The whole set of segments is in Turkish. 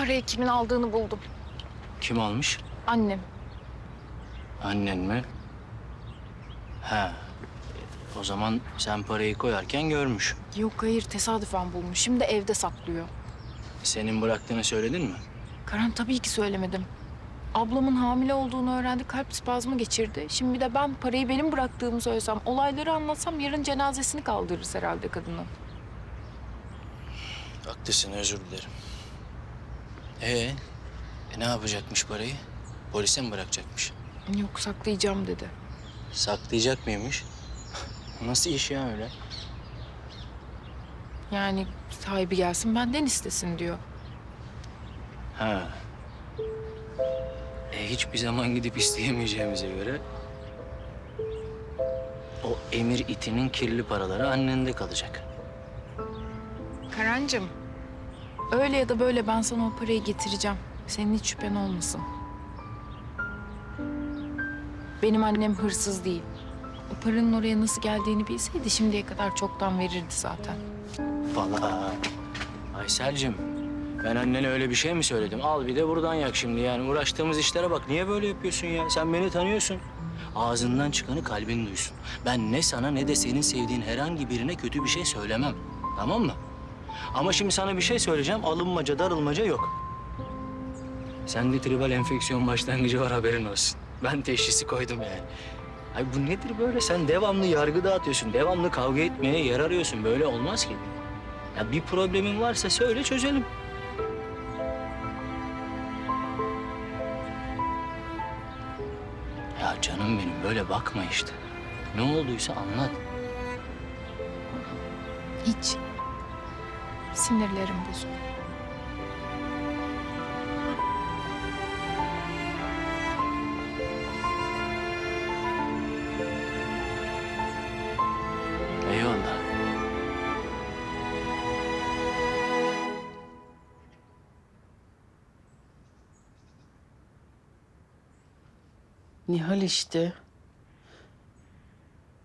parayı kimin aldığını buldum. Kim almış? Annem. Annen mi? Ha. O zaman sen parayı koyarken görmüş. Yok hayır tesadüfen bulmuş. Şimdi evde saklıyor. Senin bıraktığını söyledin mi? Karan tabii ki söylemedim. Ablamın hamile olduğunu öğrendi, kalp spazmı geçirdi. Şimdi bir de ben parayı benim bıraktığımı söylesem, olayları anlatsam yarın cenazesini kaldırırız herhalde kadının. Haklısın özür dilerim. Ee, e ne yapacakmış parayı? Polise mi bırakacakmış? Yok saklayacağım dedi. Saklayacak mıymış? Nasıl iş ya öyle? Yani sahibi gelsin benden istesin diyor. Ha. E hiçbir zaman gidip isteyemeyeceğimize göre... ...o emir itinin kirli paraları annende kalacak. Karancığım, öyle ya da böyle ben sana o parayı getireceğim. Senin hiç şüphen olmasın. Benim annem hırsız değil. O paranın oraya nasıl geldiğini bilseydi şimdiye kadar çoktan verirdi zaten. Vallahi. Aysel'cim ben annene öyle bir şey mi söyledim? Al bir de buradan yak şimdi yani uğraştığımız işlere bak. Niye böyle yapıyorsun ya? Sen beni tanıyorsun. Ağzından çıkanı kalbin duysun. Ben ne sana ne de senin sevdiğin herhangi birine kötü bir şey söylemem. Tamam mı? Ama şimdi sana bir şey söyleyeceğim. Alınmaca, darılmaca yok. Sende tribal enfeksiyon başlangıcı var haberin olsun. Ben teşhisi koydum yani. Ay bu nedir böyle? Sen devamlı yargı dağıtıyorsun. Devamlı kavga etmeye yer arıyorsun. Böyle olmaz ki. Ya bir problemin varsa söyle çözelim. Ya canım benim böyle bakma işte. Ne olduysa anlat. Hiç. Sinirlerim bozuk. Eyvallah. Nihal işte.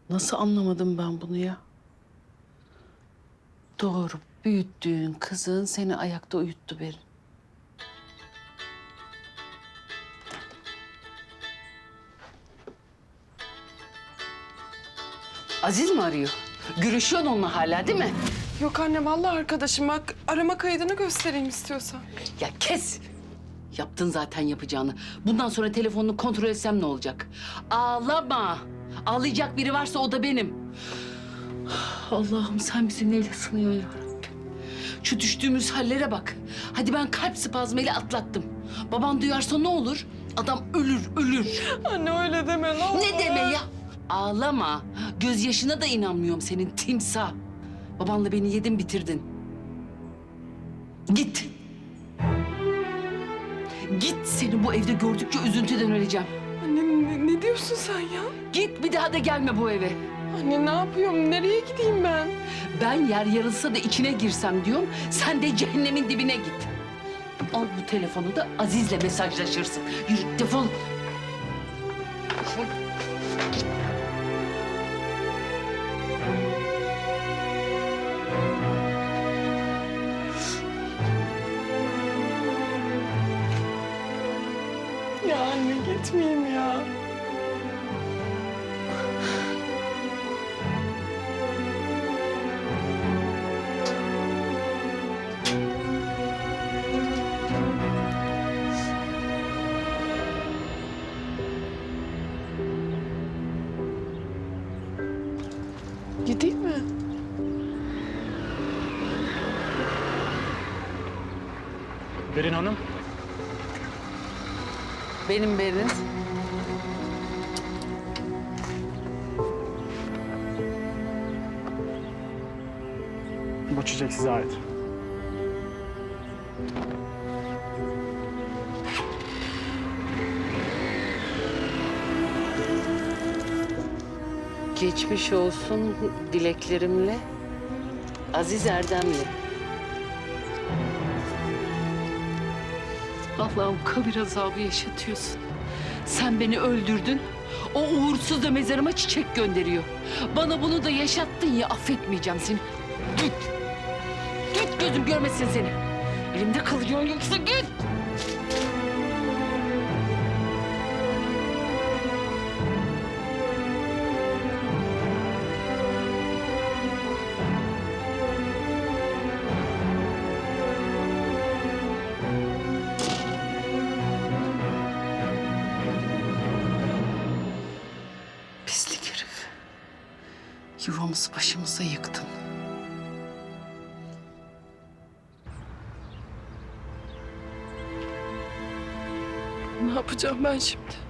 Nasıl anlamadım ben bunu ya? Doğru, büyüttüğün kızın seni ayakta uyuttu Berin. Aziz mi arıyor? Görüşüyorsun onunla hala değil mi? Yok anne vallahi arkadaşım bak arama kaydını göstereyim istiyorsan. Ya kes! Yaptın zaten yapacağını. Bundan sonra telefonunu kontrol etsem ne olacak? Ağlama! Ağlayacak biri varsa o da benim. Allah'ım sen bizi neyle sınıyorsun ya Rabbim? Şu düştüğümüz hallere bak. Hadi ben kalp spazmıyla atlattım. Baban duyarsa ne olur? Adam ölür, ölür. Anne öyle deme ne olur. Ne deme ya? Ağlama. Gözyaşına da inanmıyorum senin timsah. Babanla beni yedin bitirdin. Git. Git seni bu evde gördükçe üzüntüden öleceğim. Anne ne, ne diyorsun sen ya? Git bir daha da gelme bu eve. Anne ne yapıyorum? Nereye gideyim ben? Ben yer yarılsa da içine girsem diyorum. Sen de cehennemin dibine git. Al bu telefonu da Aziz'le mesajlaşırsın. Yürü defol. Ya anne gitmeyeyim ya. Gideyim mi? Berin Hanım, Benim Beriniz. bu çiçek size ait. Geçmiş olsun dileklerimle. Aziz Erdemli. Allah'ım kabir azabı yaşatıyorsun. Sen beni öldürdün. O uğursuz da mezarıma çiçek gönderiyor. Bana bunu da yaşattın ya affetmeyeceğim seni. Git. Git gözüm görmesin seni. Elimde kalacaksın yoksa git. Yuvamızı başımıza yıktın. Ne yapacağım ben şimdi?